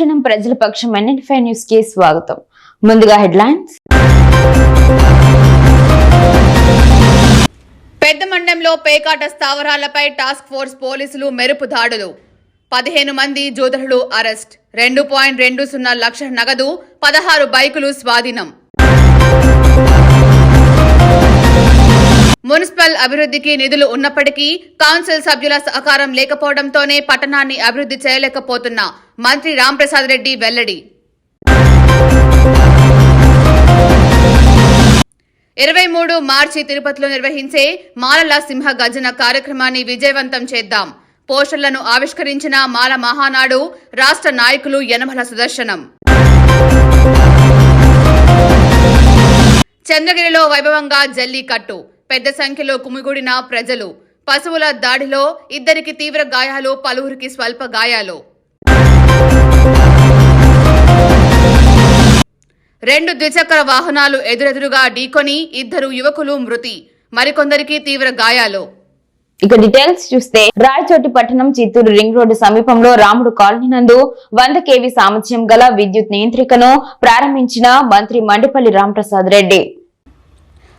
అనుక్షణం ప్రజల పక్షం ఎన్ఎన్ఫై న్యూస్కి స్వాగతం. ముందుగా హెడ్లైన్స్. పెద్ద మండంలో పేకాట స్థావరాలపై టాస్క్ ఫోర్స్ పోలీసులు మెరుపు దాడులు. పదిహేను మంది జోదరులు అరెస్ట్. రెండు పాయింట్ రెండు సున్నా లక్షల నగదు పదహారు బైకులు స్వాధీనం. మున్సిపల్ అభివృద్ధికి నిధులు ఉన్నప్పటికీ కౌన్సిల్ సభ్యుల సహకారం లేకపోవడంతోనే పట్టణాన్ని అభివృద్ధి చేయలేకపోతున్న మంత్రి రాంప్రసాద్ రెడ్డి వెల్లడి. ఇరవై మూడు మార్చి తిరుపతిలో నిర్వహించే మాలల సింహ గర్జన కార్యక్రమాన్ని విజయవంతం చేద్దాం. పోస్టర్లను ఆవిష్కరించిన మాల మహానాడు రాష్ట్ర నాయకులు యనమల సుదర్శనం. చంద్రగిరిలో వైభవంగా జల్లికట్టు. పెద్ద సంఖ్యలో కుమిగూడిన ప్రజలు పశువుల దాడిలో ఇద్దరికి తీవ్ర గాయాలు పలువురికి స్వల్ప గాయాలు. రెండు ద్విచక్ర వాహనాలు ఎదురెదురుగా ఢీకొని ఇద్దరు యువకులు మృతి. మరికొందరికి తీవ్ర గాయాలు. ఇక డీటెయిల్స్ చూస్తే రాయచోటి పట్టణం చిత్తూరు రింగ్ రోడ్డు సమీపంలో రాముడు కాలనీ నందు వంద కేవీ సామర్థ్యం గల విద్యుత్ నియంత్రికను ప్రారంభించిన మంత్రి మండిపల్లి రాంప్రసాద్ రెడ్డి.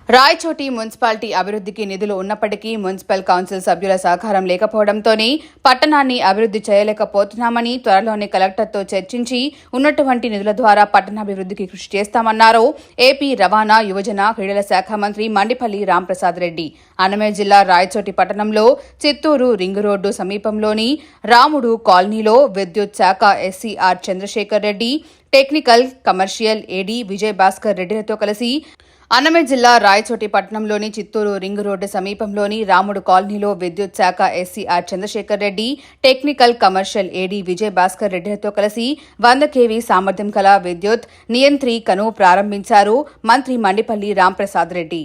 రాయచోటి మున్సిపాలిటీ అభివృద్ధికి నిధులు ఉన్నప్పటికీ మున్సిపల్ కౌన్సిల్ సభ్యుల సహకారం లేకపోవడంతోనే పట్టణాన్ని అభివృద్ధి చేయలేకపోతున్నామని త్వరలోనే కలెక్టర్తో చర్చించి ఉన్నటువంటి నిధుల ద్వారా పట్టణాభివృద్ధికి కృషి చేస్తామన్నారు. ఏపీ రవాణా యువజన క్రీడల శాఖ మంత్రి మండిపల్లి రాంప్రసాద్ రెడ్డి. అన్నమయ్య జిల్లా రాయచోటి పట్టణంలో చిత్తూరు రింగు రోడ్డు సమీపంలోని రాముడు కాలనీలో విద్యుత్ శాఖ SCR Chandrasekhar Reddy technical commercial AD Vijay Bhaskar రెడ్డిలతో కలిసి అన్నమే జిల్లా రాయచోటి పట్టణంలోని చిత్తూరు రింగ్ రోడ్డు సమీపంలోని రాముడు కాలనీలో విద్యుత్ శాఖ SCR Chandrasekhar Reddy technical commercial AD Vijay Bhaskar రెడ్డిలతో కలిసి వంద కేవీ సామర్థ్యం కల విద్యుత్ నియంత్రికను ప్రారంభించారు మంత్రి మండిపల్లి రాంప్రసాద్ రెడ్డి.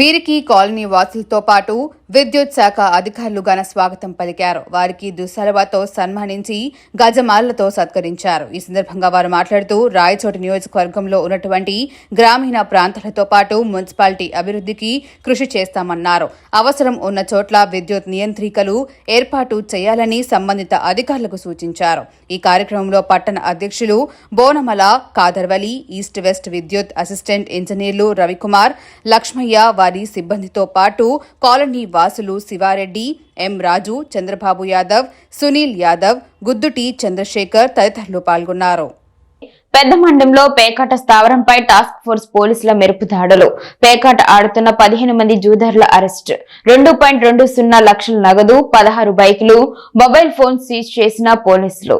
వీరికి కాలనీ వాసులతో పాటు విద్యుత్ శాఖ అధికారులు ఘన స్వాగతం పలికారు. వారికి దుస్సలవాతో సన్మానించి గజమాలతో సత్కరించారు. ఈ సందర్భంగా వారు మాట్లాడుతూ రాయచోటి నియోజకవర్గంలో ఉన్నటువంటి గ్రామీణ ప్రాంతాలతో పాటు మున్సిపాలిటీ అభివృద్ధికి కృషి చేస్తామన్నారు. అవసరం ఉన్న చోట్ల విద్యుత్ నియంత్రికలు ఏర్పాటు చేయాలని సంబంధిత అధికారులకు సూచించారు. ఈ కార్యక్రమంలో పట్టణ అధ్యక్షులు బోనమల కాదర్వలి ఈస్ట్ వెస్ట్ విద్యుత్ అసిస్టెంట్ ఇంజనీర్లు రవికుమార్ లక్ష్మయ్య వారి సిబ్బందితో పాటు కాలనీ వాసులు శివారెడ్డి ఎం రాజు చంద్రబాబు యాదవ్ సునీల్ యాదవ్ గుద్దుటి చంద్రశేఖర్ తదితరులు పాల్గొన్నారు. పెద్ద మండంలో పేకాట స్థావరంపై టాస్క్ ఫోర్స్ పోలీసుల మెరుపు దాడులు. పేకాట ఆడుతున్న పదిహేను మంది జూదర్ల అరెస్ట్. రెండు పాయింట్ రెండు సున్నా లక్షల నగదు పదహారు బైకులు మొబైల్ ఫోన్ సీజ్ చేసిన పోలీసులు.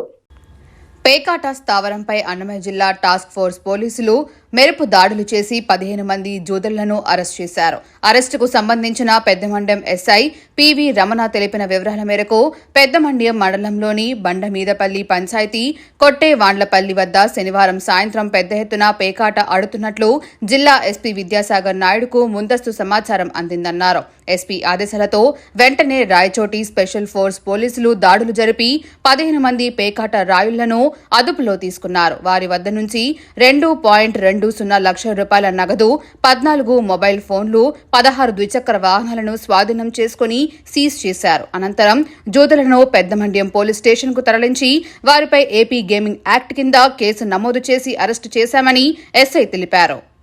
పేకాట స్థావరంపై అన్నమయ్య జిల్లా టాస్క్ ఫోర్స్ పోలీసులు మెరుపు దాడులు చేసి పదిహేను మంది జూదరులను అరెస్ట్ చేశారు. అరెస్టుకు సంబంధించిన పెద్దమండ్యం ఎస్ఐ పివి రమణ తెలిపిన వివరాల మేరకు పెద్దమండ్యం మండలంలోని బండమీదపల్లి పంచాయతీ కొట్టే వాండ్లపల్లి వద్ద శనివారం సాయంత్రం పెద్ద ఎత్తున పేకాట ఆడుతున్నట్లు జిల్లా ఎస్పీ విద్యాసాగర్ నాయుడుకు ముందస్తు సమాచారం అందిందన్నారు. ఎస్పీ ఆదేశాలతో వెంటనే రాయచోటి స్పెషల్ ఫోర్స్ పోలీసులు దాడులు జరిపి పదిహేను మంది పేకాట రాయుళ్ళను అదుపులో తీసుకున్నారు. వారి వద్ద నుంచి రెండు పాయింట్ రెండు సున్నా లక్షల రూపాయల నగదు పద్నాలుగు మొబైల్ ఫోన్లు పదహారు ద్విచక్ర వాహనాలను స్వాధీనం చేసుకుని సీజ్ చేశారు. అనంతరం జ్యోతులను పెద్దమండ్యం పోలీస్ స్టేషన్కు తరలించి వారిపై ఏపీ గేమింగ్ యాక్ట్ కింద కేసు నమోదు చేసి అరెస్టు చేశామని ఎస్ఐ తెలిపారు.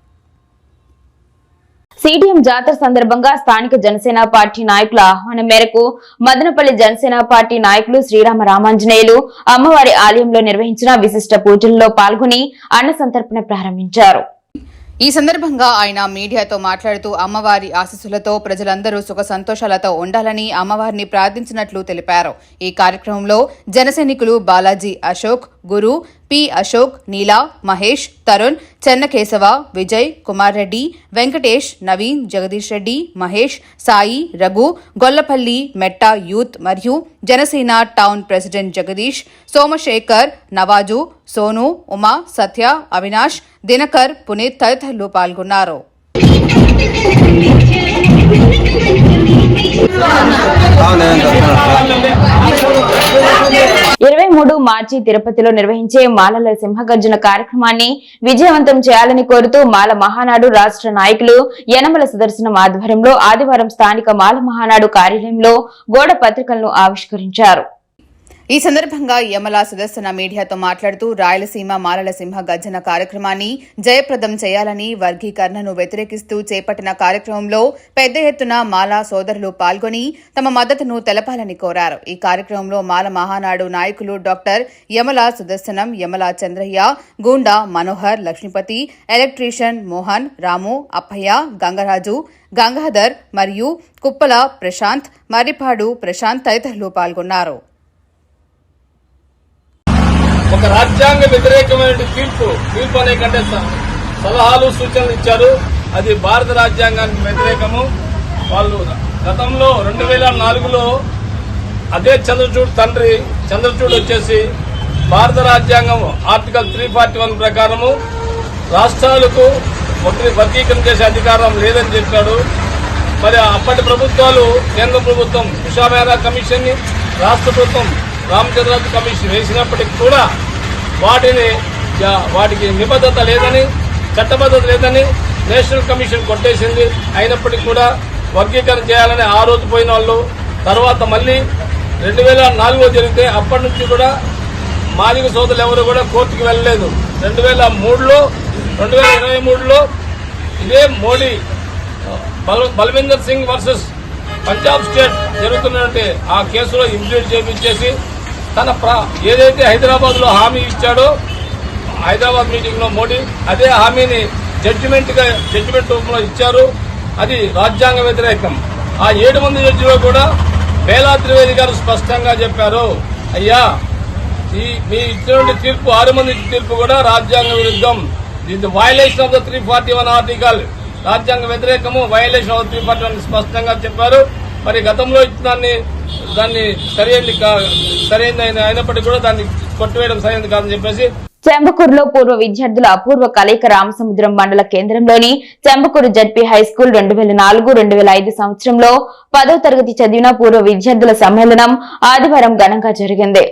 సిడిఎం జాతర సందర్భంగా స్థానిక జనసేన పార్టీ నాయకుల ఆహ్వానం మేరకు మదనపల్లి జనసేన పార్టీ నాయకులు శ్రీరామ రామాంజనేయులు అమ్మవారి ఆలయంలో నిర్వహించిన విశిష్ట పూజల్లో పాల్గొని అన్న సంతర్పణ ప్రారంభించారు. ఈ సందర్భంగా ఆయన మీడియాతో మాట్లాడుతూ అమ్మవారి ఆశీస్సులతో ప్రజలందరూ సుఖ సంతోషాలతో ఉండాలని అమ్మవారిని ప్రార్థించినట్లు తెలిపారు. ఈ కార్యక్రమంలో జనసైనికులు బాలాజీ అశోక్ గురు పి అశోక్ నీలా మహేష్ తరుణ్ చెన్నకేశవ విజయ్ కుమార్ రెడ్డి వెంకటేష్ నవీన్ జగదీష్ రెడ్డి మహేష్ సాయి రఘు గొల్లపల్లి మెట్ట యూత్ మరియు జనసేన టౌన్ ప్రెసిడెంట్ జగదీష్ సోమశేఖర్ నవాజు సోను ఉమా సత్య అవినాష్ దినకర్ పునీత్ తదితరులు పాల్గొన్నారు. ఇరవై మూడు మార్చి తిరుపతిలో నిర్వహించే మాలల సింహగర్జన కార్యక్రమాన్ని విజయవంతం చేయాలని కోరుతూ మాల మహానాడు రాష్ట్ర నాయకులు యనమల సుదర్శనం ఆధ్వర్యంలో ఆదివారం స్థానిక మాల మహానాడు కార్యాలయంలో గోడ పత్రికలను ఆవిష్కరించారు. ఈ సందర్భంగా యమల సుదర్శన మీడియాతో మాట్లాడుతూ రాయలసీమ మాలల సింహ గర్జన కార్యక్రమాన్ని జయప్రదం చేయాలని వర్గీకరణను వ్యతిరేకిస్తూ చేపట్టిన కార్యక్రమంలో పెద్ద ఎత్తున మాల సోదరులు పాల్గొని తమ మద్దతును తెలపాలని కోరారు. ఈ కార్యక్రమంలో మాల మహానాడు నాయకులు డాక్టర్ యమల సుదర్శనం యమల చంద్రయ్య గూండా మనోహర్ లక్ష్మీపతి ఎలక్ట్రీషియన్ మోహన్ రాము అప్పయ్య గంగరాజు గంగాధర్ మరియు కుప్పల ప్రశాంత్ మర్రిపాడు ప్రశాంత్ తదితరులు పాల్గొన్నారు ఒక రాజ్యాంగ వ్యతిరేకమైన తీర్పు తీర్పు అనే కంటే స- సలహాలు సూచనలు ఇచ్చారు. అది భారత రాజ్యాంగానికి వ్యతిరేకము. వాళ్ళు గతంలో రెండు వేల నాలుగులో అదే చంద్రచూడ్ తండ్రి చంద్రచూడ్ వచ్చేసి భారత రాజ్యాంగం ఆర్టికల్ త్రీ ఫార్టీ వన్ ప్రకారము రాష్ట్రాలకు ఒకరి వర్గీకరణ చేసే అధికారం లేదని చెప్పాడు. మరి అప్పటి ప్రభుత్వాలు కేంద్ర ప్రభుత్వం ఉషా మేరా కమిషన్ని రాష్ట్ర ప్రభుత్వం రామచంద్రరాజు కమిషన్ వేసినప్పటికీ కూడా వాటిని వాటికి నిబద్ధత లేదని చట్టబద్ధత లేదని నేషనల్ కమిషన్ కొట్టేసింది. అయినప్పటికీ కూడా వర్గీకరణ చేయాలని ఆ రోజు పోయిన వాళ్ళు. తర్వాత మళ్ళీ రెండు వేల నాలుగులో జరిగితే అప్పటి నుంచి కూడా మాదిగ సోదరులు ఎవరు కూడా కోర్టుకు వెళ్ళలేదు. రెండు వేల మూడులో రెండు వేల ఇరవై మూడులో ఇదే మోడీ బల్ బల్విందర్ సింగ్ వర్సెస్ పంజాబ్ స్టేట్ జరుగుతున్నటువంటి ఆ కేసులో ఇంప్లీట్ చేపించేసి తన ఏదైతే హైదరాబాద్లో హామీ ఇచ్చాడో హైదరాబాద్ మీటింగ్లో మోడీ అదే హామీని జడ్జిమెంట్గా జడ్జిమెంట్ రూపంలో ఇచ్చారు. అది రాజ్యాంగ వ్యతిరేకం. ఆ ఏడు మంది జడ్జిలో కూడా వేలా త్రివేది గారు స్పష్టంగా చెప్పారు. అయ్యా ఈ మీ ఇచ్చినటువంటి తీర్పు ఆరు మంది తీర్పు కూడా రాజ్యాంగ విరుద్ధం. ఇది violation of the three forty one article రాజ్యాంగ వ్యతిరేకము violation of three forty one స్పష్టంగా చెప్పారు. మరి గతంలో దాన్ని దాన్ని సరైనది కా- సరైనది అయినప్పటికీ కూడా దాన్ని కొట్టివేయడం సరైనది కాదని చెప్పేసి చెంబకూరులో పూర్వ విద్యార్థుల అపూర్వ కలయిక రామసముద్రం మండల కేంద్రంలోని చెంబకూరు జడ్పీ హై స్కూల్ రెండు వేల నాలుగు రెండు వేల ఐదు సంవత్సరంలో పదో తరగతి చదివిన పూర్వ విద్యార్థుల సమ్మేళనం ఆదివారం ఘనంగా జరిగింది.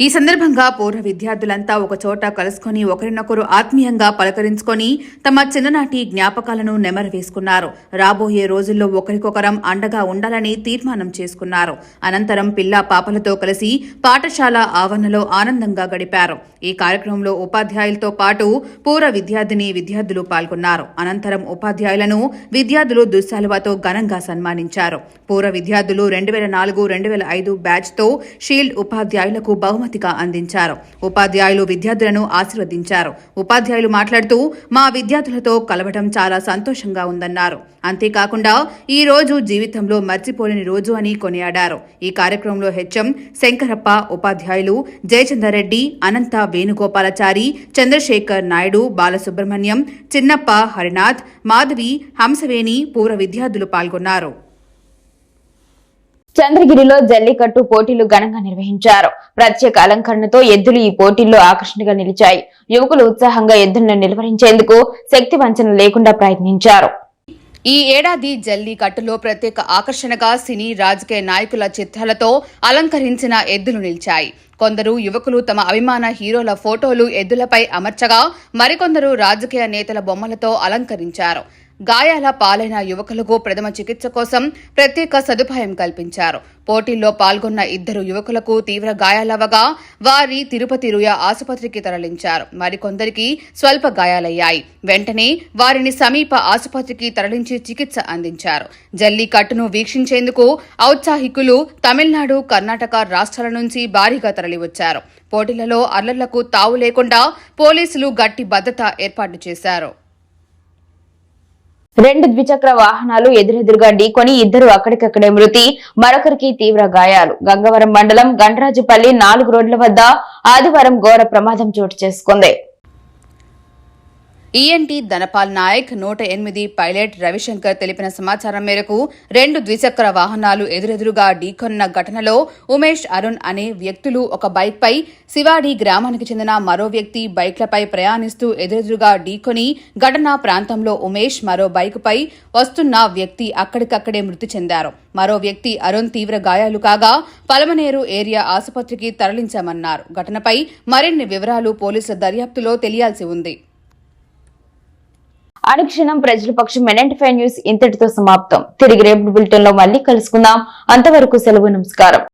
ఈ సందర్భంగా పూర్వ విద్యార్థులంతా ఒక చోట కలుసుకొని ఒకరినొకరు ఆత్మీయంగా పలకరించుకొని తమ చిన్ననాటి జ్ఞాపకాలను నెమరు వేసుకున్నారు రాబోయే రోజుల్లో ఒకరికొకరం అండగా ఉండాలని తీర్మానం చేసుకున్నారు. అనంతరం పిల్ల పాపలతో కలిసి పాఠశాల ఆవరణలో ఆనందంగా గడిపారు. ఈ కార్యక్రమంలో ఉపాధ్యాయులతో పాటు పూర్వ విద్యార్థిని విద్యార్థులు పాల్గొన్నారు. అనంతరం ఉపాధ్యాయులను విద్యార్థులు దుస్సాలువతో ఘనంగా సన్మానించారు. పూర్వ విద్యార్థులు రెండు వేల నాలుగు రెండు వేల ఐదు బ్యాచ్తో షీల్డ్ ఉపాధ్యాయులకు బహుమతి బహుమతిగా అందించారు. ఉపాధ్యాయులు విద్యార్థులను ఆశీర్వదించారు. ఉపాధ్యాయులు మాట్లాడుతూ మా విద్యార్థులతో కలవడం చాలా సంతోషంగా ఉందన్నారు. అంతేకాకుండా ఈ రోజు జీవితంలో మర్చిపోలేని రోజు అని కొనియాడారు. ఈ కార్యక్రమంలో హెచ్ఎం శంకరప్ప ఉపాధ్యాయులు జయచందర్ రెడ్డి అనంత వేణుగోపాలచారి చంద్రశేఖర్ నాయుడు బాలసుబ్రహ్మణ్యం చిన్నప్ప హరినాథ్ మాధవి హంసవేణి పూర్వ విద్యార్థులు పాల్గొన్నారు. చంద్రగిరిలో జల్లికట్టు పోటీలు ఘనంగా నిర్వహించారు. ప్రత్యేక అలంకరణతో ఎద్దులు ఈ పోటీల్లో ఆకర్షణగా నిలిచాయి. యువకులు ఉత్సాహంగా ఎద్దులను నిలువరించేందుకు శక్తి వంచన లేకుండా ప్రయత్నించారు. ఈ ఏడాది జల్లికట్టులో ప్రత్యేక ఆకర్షణగా సినీ రాజకీయ నాయకుల చిత్రాలతో అలంకరించిన ఎద్దులు నిలిచాయి. కొందరు యువకులు తమ అభిమాన హీరోల ఫోటోలు ఎద్దులపై అమర్చగా మరికొందరు రాజకీయ నేతల బొమ్మలతో అలంకరించారు. గాయాల పాలైన యువకులకు ప్రథమ చికిత్స కోసం ప్రత్యేక సదుపాయం కల్పించారు. పోటీల్లో పాల్గొన్న ఇద్దరు యువకులకు తీవ్ర గాయాలవగా వారి తిరుపతి రుయా ఆసుపత్రికి తరలించారు. మరికొందరికి స్వల్ప గాయాలయ్యాయి. వెంటనే వారిని సమీప ఆసుపత్రికి తరలించి చికిత్స అందించారు. జల్లికట్టును వీక్షించేందుకు ఔత్సాహికులు తమిళనాడు కర్ణాటక రాష్ట్రాల నుంచి భారీగా తరలివచ్చారు. పోటీలలో అల్లర్లకు తావు లేకుండా పోలీసులు గట్టి భద్రత ఏర్పాటు చేశారు. రెండు ద్విచక్ర వాహనాలు ఎదురెదురుగా ఢీకొని ఇద్దరు అక్కడికక్కడే మృతి మరొకరికి తీవ్ర గాయాలు. గంగవరం మండలం గంటరాజుపల్లి నాలుగు రోడ్ల వద్ద ఆదివారం ఘోర ప్రమాదం చోటు చేసుకుంది. ఈఎన్టీ ధనపాల్ నాయక్ నూట ఎనిమిది పైలట్ రవిశంకర్ తెలిపిన సమాచారం మేరకు రెండు ద్విచక్ర వాహనాలు ఎదురెదురుగా ఢీకొన్న ఘటనలో ఉమేష్ అరుణ్ అనే వ్యక్తులు ఒక బైక్పై శివాడి గ్రామానికి చెందిన మరో వ్యక్తి బైక్లపై ప్రయాణిస్తూ ఎదురెదురుగా ఢీకొని ఘటనా ప్రాంతంలో ఉమేష్ మరో బైకుపై వస్తున్న వ్యక్తి అక్కడికక్కడే మృతి చెందారు. మరో వ్యక్తి అరుణ్ తీవ్ర గాయాలు కాగా పలమనేరు ఏరియా ఆసుపత్రికి తరలించామన్నారు. ఘటనపై మరిన్ని వివరాలు పోలీసుల దర్యాప్తులో తెలియాల్సి ఉంది. అనుక్షణం ప్రజల పక్షం మెనెంటిఫై న్యూస్ ఇంతటితో సమాప్తం. తిరిగి రేపు బులెటిన్లో మళ్ళీ కలుసుకుందాం. అంతవరకు సెలవు నమస్కారం.